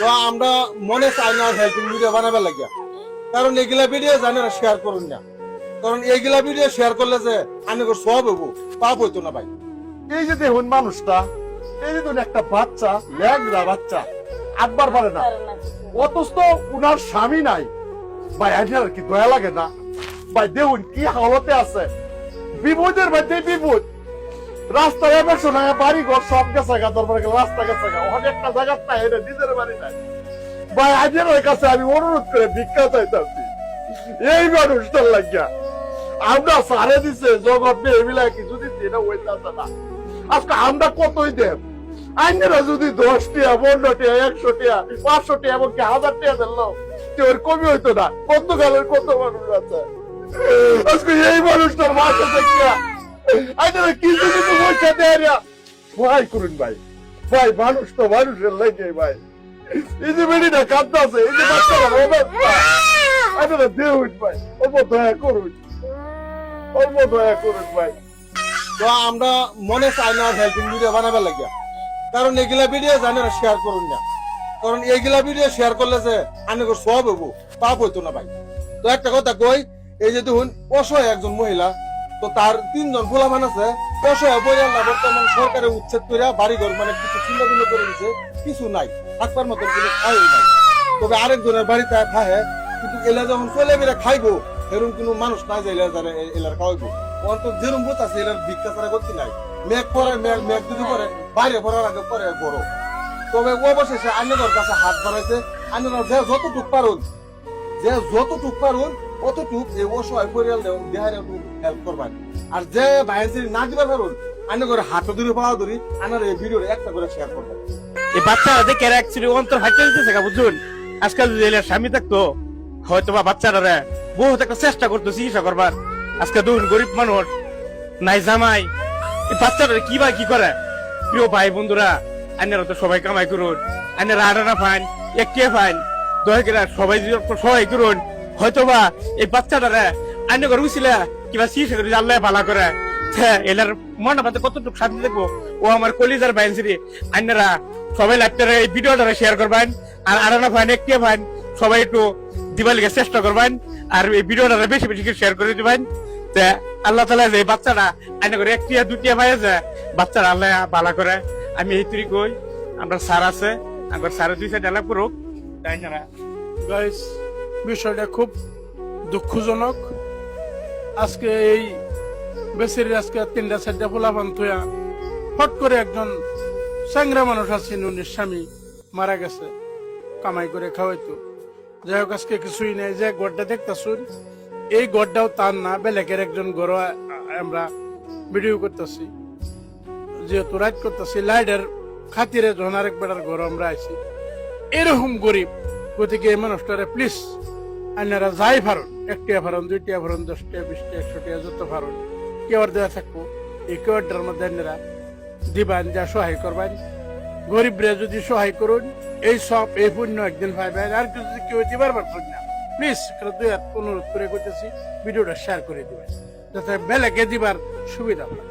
তো আমরা মনে চাই না হেল্পিং ভিডিও বানাবার লাগিয়া। কারণ এগুলা ভিডিও জানে শেয়ার করুন না। কারণ এইগুলা ভিডিও শেয়ার করলে যে আমি সব হব পাপ হইতো না ভাই। এই যে দেখুন মানুষটা, এই যে দেখুন একটা বাচ্চা ল্যাংরা বাচ্চা, আটবার পারে না। অথচ উনার স্বামী নাই। ভাই, আইনার কি দয়া লাগে না। ভাই, দেখুন কি হালতে আছে। বিপদের মধ্যে বিপদ রাস্তায় এবার শোনা, বাড়ি ঘর সব গেছে গা, দরবার রাস্তা গেছে গা। অনেক একটা জায়গা নাই, এটা নিজের বাড়ি নাই। ভাই আইনের কাছে আমি অনুরোধ করে ভিক্ষা চাইতাছি। এই মানুষটার লাগিয়া। আমরা সারে দিছে, জগৎ এগুলা কিছু দিচ্ছি এটা হইতাছে না। আজকে আমরা কতই দেব? আইনেরা যদি দশ টিয়া, পনেরো টিয়া, একশো টিয়া, পাঁচশো টিয়া, এমনকি হাজার টিয়া দিল কেউ কমই হইতো না। কত কত মানুষ আছে? আজকে এই মানুষটার মাঠে দেখিয়া আইনেরা কিছু কিছু পয়সা ভাই করুন ভাই। ভাই, মানুষ তো মানুষের লাগে ভাই। কাঁদতেছে বাচ্চারা ভাই দয়া করুন। দয়া করুন ভাই। তো আমরা মনে চাই না হেল্পিং ভিডিও লাগিয়া। কারণ এগুলা ভিডিও জানে না শেয়ার করুন না। কারণ এইগুলা ভিডিও শেয়ার করলে যে আমি সব হব পাপ হইতো না ভাই। তো একটা কথা কই, এই যে দেখুন, অসহায় একজন মহিলা তো তার তিনজন গোলামান আছে। পরিবার বর্তমান সরকারে উচ্ছেদ করে বাড়ি ঘর মানে কিছু ছিন্ন ভিন্ন করে দিছে কিছু নাই থাকবার মতন কোনো খাই নাই। তবে আরেকজনের বাড়িতে খায় কিন্তু এলা যখন চলে বেড়ে খাইবো এরকম কোনো মানুষ নাই যে এলা জানে এলার খাওয়াইবো। অন্তত যেরকম বোধ আছে, এলার ভিক্ষা ছাড়া করতে নাই। মেঘ পরে, মেঘ মেঘ যদি পরে, বাইরে পড়ার আগে পরে বড়। তবে অবশেষে আন্যদের কাছে হাত বাড়াইছে। আন্যরা যে যতটুক পারুন, যে যতটুক পারুন অতটুক এই অসহায় পরিয়াল দেও দেহারে হেল্প করবেন। আর যে বাইরে না দিবার পারুন আন্য করে হাত ধরে পাওয়া ধরি, আনার এই ভিডিও একটা করে শেয়ার করবেন এই বাচ্চারা দেখে অ্যাকচুয়ালি অন্তর হাইতে দিতেছে বুঝুন আজকাল যদি স্বামী থাকতো হয়তো বা বাচ্চারা বহুত একটা চেষ্টা করতো চিকিৎসা করবার। আজকে দুন গরিব মানুষ, নাই জামাই, এই বাচ্চারা কি বা কি করে? প্রিয় ভাই বন্ধুরা, আইনারা তো সবাই কামাই করুন, আইনারা আডানা ফাইন একটিয়ে ফাইন, দয়া করে সবাই সহায় করুন হয়তো বা এই বাচ্চাটারে আইনে করে উচিলা কিবা চিকিৎসা করে আল্লাহ ভালো করে। এলার মনে পাতে কতটুকু শান্তি দেখব ও আমার কলিজার বাইন সিরি আইনারা সবাই লাইভটারে এই ভিডিওটা শেয়ার করবেন। আর আরানা ফাইন একটিয়ে ফাইন সবাই একটু দিবালিকে চেষ্টা করবেন। আর এই ভিডিওটা বেশি বেশি করে শেয়ার করে দিবেন। তে আল্লাহ তালা যে বাচ্চাটা আইনা করে একটিয়া, দুটিয়া ভাই আছে, বাচ্চারা আল্লাহ ভালো করে। আমি এই তুই কই আমরা স্যার আছে আমার স্যারের দুই সাইড আলাপ করুক। তাই না? বিষয়টা খুব দুঃখজনক। আজকে এই বেসির আজকে তিনটা চারটা ফোলাফান থুয়া হট করে একজন স্যাংরা মানুষ আছে, নুনের স্বামী, মারা গেছে, কামাই করে খাওয়াইতো। যাই হোক, আজকে কিছুই নেই। যে গড়টা দেখতেছুন, এই গড়টাও তার না বেলেগের একজন গড় আমরা ভিডিও করতেছি। যেহেতু রাইড করতেছি লাইটের খাতিরে যখন আরেক বেড়ার ঘর আমরা আছি এরকম গরিব গতিকে এই মানুষটারে প্লিজ আপনারা যাই ফারুন একটিয়া ফারুন দুইটিয়া ফারুন দশটিয়া, বিশটিয়া একশোটিয়া যত ফারুন কেওয়ার দেওয়া থাকব, এই কেওয়ারটার মধ্যে আপনারা দিবান, যা সহায় করবেন। গরিবরা যদি সহায় করুন, এই সব, এই পুণ্য একদিন পাইবেন আর কিছু যদি কেউ দিবার পারছেন না। প্লিজ দুই হাত অনুরোধ করে করতেছি ভিডিওটা শেয়ার করে দিবেন, যাতে বেলেগে দিবার সুবিধা হয়।